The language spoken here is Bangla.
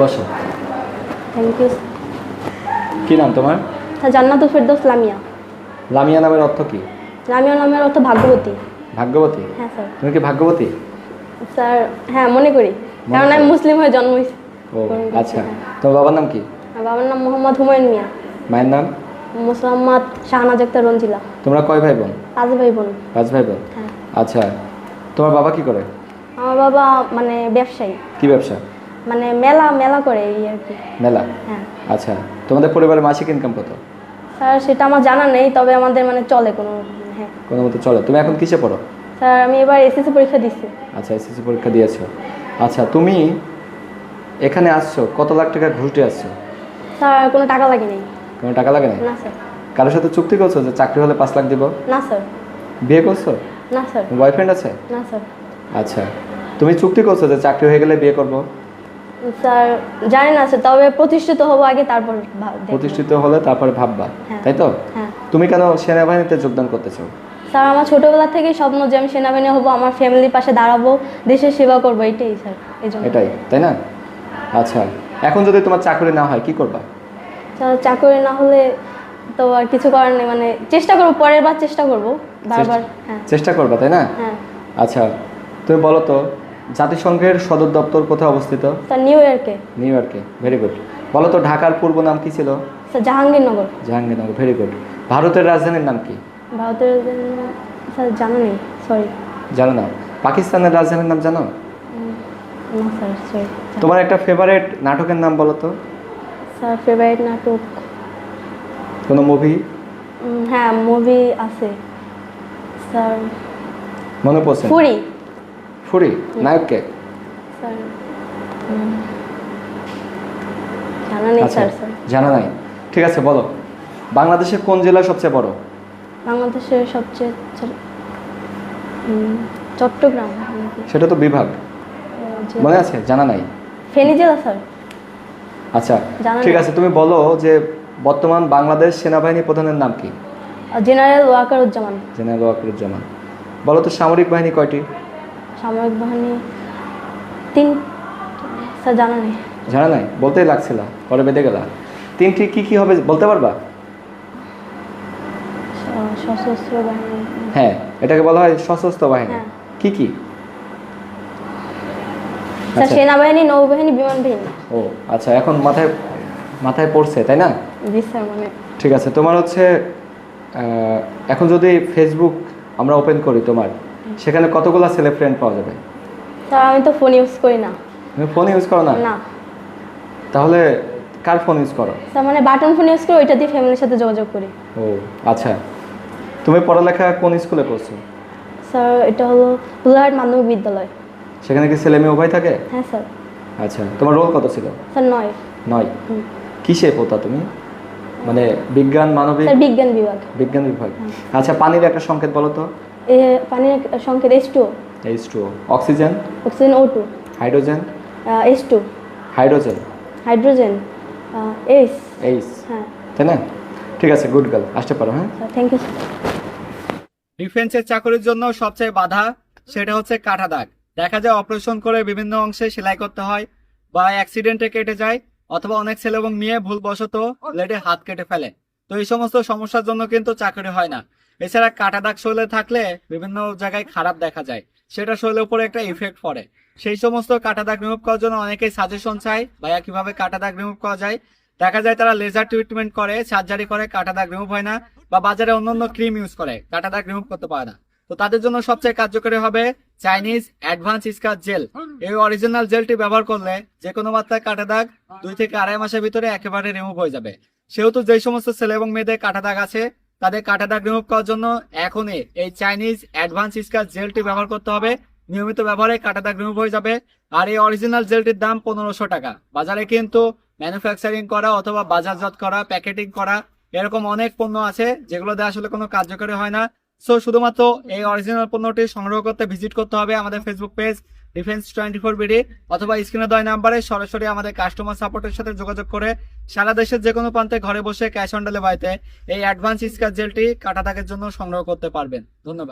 বসো। থ্যাংক ইউ কি নাম তোমার? জান্নাতুল ফেরদৌস লামিয়া। লামিয়া নামের অর্থ কি? লামিয়া নামের অর্থ ভাগ্যবতী। ভাগ্যবতী? হ্যাঁ স্যার। তুমি কি ভাগ্যবতী? স্যার হ্যাঁ মনে করি। কারণ আমি মুসলিম হয়ে জন্ম ও আচ্ছা। তোমার বাবার নাম কি? বাবার নাম মোহাম্মদ হুমায়ুন মিয়া। মায়ের নাম? মোসাম্মদ শাহনাজ আক্তার রঞ্জিলা। তোমরা কয় ভাই বোন? পাঁচ ভাই বোন। পাঁচ ভাই বোন। হ্যাঁ। আচ্ছা। তোমার বাবা কি করে? আমার বাবা মানে ব্যবসায়ী। কি ব্যবসা? মানে মেলা মেলা করে এই আর কি। মেলা? হ্যাঁ। আচ্ছা তোমাদের পরিবারের মাসিক ইনকাম কত? স্যার সেটা আমার জানা নেই তবে আমাদের মানে চলে কোনো হ্যাঁ। কোনো মতো চলে। তুমি এখন কিসে পড়ো? স্যার আমি এবার এসএসসি পরীক্ষা দিচ্ছি। আচ্ছা এসএসসি পরীক্ষা দিয়েছ। আচ্ছা তুমি এখানে আসছো কত লাখ টাকা ঘুষ দিয়ে আসছো? স্যার কোনো টাকা লাগে নেই কোনো টাকা লাগে না না স্যার। কারোর সাথে চুক্তি করছ যে চাকরি হলে পাঁচ লাখ দিব? না স্যার। বিয়ে করছ? না স্যার। বয়ফ্রেন্ড আছে? না স্যার। আচ্ছা তুমি চুক্তি করছ যে চাকরি হয়ে গেলে বিয়ে করব? স্যার জানি না স্যার তবে প্রতিষ্ঠিত হব আগে তারপর প্রতিষ্ঠিত হলে তারপরে ভাববা হ্যাঁ। তাই তো? হ্যাঁ। তুমি কেন সেনাবাহিনীতে যোগদান করতেছো? স্যার আমার ছোটবেলা থেকেই স্বপ্ন যে আমি সেনাবাহিনী হব আমার ফ্যামিলির পাশে দাঁড়াবো দেশের সেবা করব এটাই স্যার এই জন্য এটাই তাই না? আচ্ছা এখন যদি তোমার চাকরি না হয় কি করবা? স্যার চাকরি না হলে তো আর কিছু করার নেই মানে চেষ্টা করব পরের বার চেষ্টা করব বারবার হ্যাঁ। চেষ্টা করবা তাই না? হ্যাঁ। আচ্ছা তুমি বলো তো জাতিসংঘের সদর দপ্তর কোথায় অবস্থিত? স্যার নিউ ইয়র্কে নিউ ইয়র্কে ভেরি গুড বলো তো ঢাকার পূর্ব নাম কি ছিল? Sir Jahangirnagar. Jahangirnagar very good ভারতের রাজধানীর নাম কি? ভারতের জন্য স্যার জানা নেই সরি জানো না। পাকিস্তানের রাজধানীর নাম জানো? না স্যার সরি তোমার একটা ফেভারিট নাটকের নাম বলো তো। স্যার ফেভারিট নাটক? কোনো মুভি হ্যাঁ মুভি আছে। স্যার মনে পড়ছে? ফুরি ফুরি নায়ককে? আচ্ছা জানা নাই। ঠিক আছে বলো। বাংলাদেশের কোন জেলা সবচেয়ে বড়? বাংলাদেশের সবচেয়ে চট্টগ্রাম সেটা তো বিভাগ। মনে আছে? জানা নাই? ফেনী জেলা স্যার। আচ্ছা ঠিক আছে তুমি বলো যে বর্তমান বাংলাদেশ সেনাবাহিনী প্রধানের নাম কি? জেনারেল ওয়াকারুজ্জামান। জেনারেল ওয়াকরুজ্জামান। বলো তো সামরিক বাহিনী কয়টি? সামরিক বাহিনী তিন স্যার জানা নেই। জানা নাই? বলতেই লাগছিল পরে বেঁধে গেলা। তিনটি কি কি হবে বলতে পারবা? সশস্ত্র বাহিনী। হ্যাঁ এটাকে বলা হয় সশস্ত্র বাহিনী। হ্যাঁ। কি কি? আচ্ছা। সেনাবাহিনী নৌবাহিনী বিমান বাহিনী ও আচ্ছা এখন মাথায় মাথায় পড়ছে তাই না? মানে ঠিক আছে তোমার হচ্ছে এখন যদি ফেসবুক আমরা ওপেন করি তোমার সেখানে কতগুলো ছেলে ফ্রেন্ড পাওয়া যাবে? স্যার আমি তো ফোন ইউজ করি না। তুমি ফোন ইউজ করো না? না। তাহলে কার ফোন ইউজ করো? স্যার মানে বাটন ফোন ইউজ করি ওইটা দিয়ে ফ্যামিলির সাথে যোগাযোগ করি। ও আচ্ছা। তুমি পড়ালেখা কোন স্কুলে করছ স্যার এটা হলো বুলাহাট মাধ্যমিক বিদ্যালয়। সেখানে কি ছেলে মেয়ে উভয় থাকে? হ্যাঁ স্যার। আচ্ছা তোমার রোল কত ছিল? স্যার নয়। নয়। কিসে পড়তা তুমি? মানে বিজ্ঞান মানবিক? বিজ্ঞান বিভাগ। বিজ্ঞান বিভাগ। আচ্ছা পানির একটা সংকেত বলো তো। পানির সংকেত S two H two oxygen? Oxygen O two hydrogen? S two hydrogen? Hydrogen. S H হ্যাঁ। তাই না? ঠিক আছে গুড গার্ল আসতে পারো হ্যাঁ? থ্যাংক ইউ ডিফেন্সের চাকরির জন্য সবচেয়ে বাধা সেটা হচ্ছে কাটা দাগ। দেখা যায় অপারেশন করে বিভিন্ন অংশে সেলাই করতে হয় বা অ্যাক্সিডেন্টে কেটে যায় অথবা অনেক ছেলে এবং মেয়ে ভুলবশত ব্লেডে হাত কেটে ফেলে। তো এই সমস্ত সমস্যার জন্য কিন্তু চাকরি হয় না। এছাড়া কাটা দাগ শরীরে থাকলে বিভিন্ন জায়গায় খারাপ দেখা যায়। সেটা শরীরের উপরে একটা ইফেক্ট পড়ে। সেই সমস্ত কাটা দাগ রিমুভ করার জন্য অনেকেই সাজেশন চায়, ভাইয়া, কীভাবে কাটা দাগ রিমুভ করা যায়? দেখা যায় তারা লেজার ট্রিটমেন্ট করে সার্জারি করে, কাটা দাগ রিমুভ হয় না বা বাজারে অন্যান্য ক্রিম ইউজ করে, কাটা দাগ রিমুভ করতে পারে না। তো তাদের জন্য সবচেয়ে কার্যকরী হবে চাইনিজ অ্যাডভান্স স্কার জেল এই অরিজিনাল জেলটি ব্যবহার করলে যে কোনো মাত্রায় কাটা দাগ দুই থেকে আড়াই মাসের ভিতরে একেবারে রিমুভ হয়ে যাবে। সেহেতু যেই সমস্ত ছেলে এবং মেয়েদের কাটা দাগ আছে তাদের কাটা দাগ রিমুভ করার জন্য এখনই এই চাইনিজ অ্যাডভান্স স্কার জেলটি ব্যবহার করতে হবে। নিয়মিত ব্যবহারে কাটা দাগ রিমুভ হয়ে যাবে। আর এই অরিজিনাল জেলটির দাম পনেরোশো টাকা। বাজারে কিন্তু ম্যানুফ্যাকচারিং করা অথবা বাজারজাত করা প্যাকেটিং করা এরকম অনেক পণ্য আছে যেগুলো দিয়ে আসলে কোনো কার্যকরী হয় না। সো শুধুমাত্র এই অরিজিনাল পণ্যটি সংগ্রহ করতে ভিজিট করতে হবে আমাদের Facebook page defence twenty four BD অথবা স্ক্রিনে দয় নাম্বারে সরাসরি আমাদের কাস্টমার সাপোর্টের সাথে যোগাযোগ করে সারা দেশের যে কোনো প্রান্তে ঘরে বসে ক্যাশ অন ডেলিভারিতে এই অ্যাডভান্স স্কার জেলটি কাটা দাগের জন্য সংগ্রহ করতে পারবেন। ধন্যবাদ।